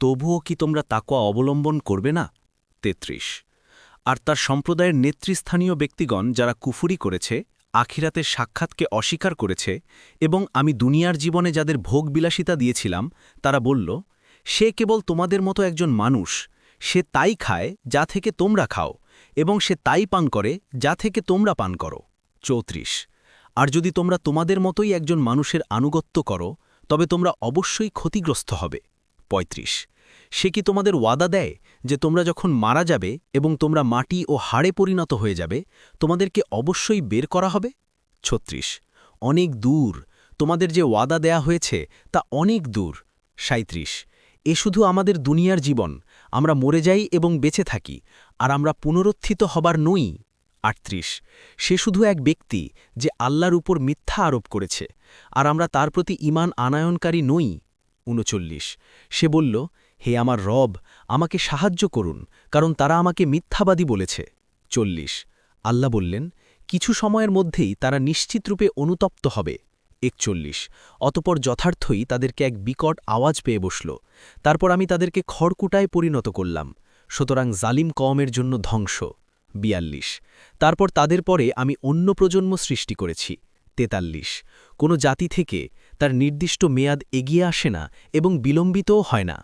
তবুও কি তোমরা তাকোয়া অবলম্বন করবে না? তেত্রিশ। আর তার সম্প্রদায়ের নেতৃস্থানীয় ব্যক্তিগণ যারা কুফুরি করেছে, আখিরাতের সাক্ষাৎকে অস্বীকার করেছে এবং আমি দুনিয়ার জীবনে যাদের ভোগ বিলাসিতা দিয়েছিলাম, তারা বলল, সে কেবল তোমাদের মতো একজন মানুষ। সে তাই খায় যা থেকে তোমরা খাও এবং সে তাই পান করে যা থেকে তোমরা পান করো। চৌত্রিশ। আর যদি তোমরা তোমাদের মতোই একজন মানুষের আনুগত্য করো, তবে তোমরা অবশ্যই ক্ষতিগ্রস্ত হবে। ৩৫ সে কি তোমাদের ওয়াদা দেয় যে তোমরা যখন মারা যাবে এবং তোমরা মাটি ও হাড়ে পরিণত হয়ে যাবে, তোমাদেরকে অবশ্যই বের করা হবে? ছত্রিশ। অনেক দূর। তোমাদের যে ওয়াদা দেয়া হয়েছে তা অনেক দূর। সাঁত্রিশ এ শুধু আমাদের দুনিয়ার জীবন। আমরা মরে যাই এবং বেঁচে থাকি, আর আমরা পুনরুত্থিত হবার নই। আটত্রিশ। সে শুধু এক ব্যক্তি যে আল্লাহর উপর মিথ্যা আরোপ করেছে, আর আমরা তার প্রতি ইমান আনায়নকারী নই। উনচল্লিশ। সে বলল, হে আমার রব, আমাকে সাহায্য করুন, কারণ তারা আমাকে মিথ্যাবাদী বলেছে। চল্লিশ। আল্লাহ বললেন, কিছু সময়ের মধ্যেই তারা নিশ্চিতরূপে অনুতপ্ত হবে। একচল্লিশ। অতপর যথার্থই তাদেরকে এক বিকট আওয়াজ পেয়ে বসল। তারপর আমি তাদেরকে খড়কুটায় পরিণত করলাম। সুতরাং জালিম কওমের জন্য ধ্বংস। বিয়াল্লিশ। তারপর তাদের পরে আমি অন্য প্রজন্ম সৃষ্টি করেছি। তেতাল্লিশ। কোনো জাতি থেকে তার নির্দিষ্ট মেয়াদ এগিয়ে আসে না এবং বিলম্বিতও হয় না।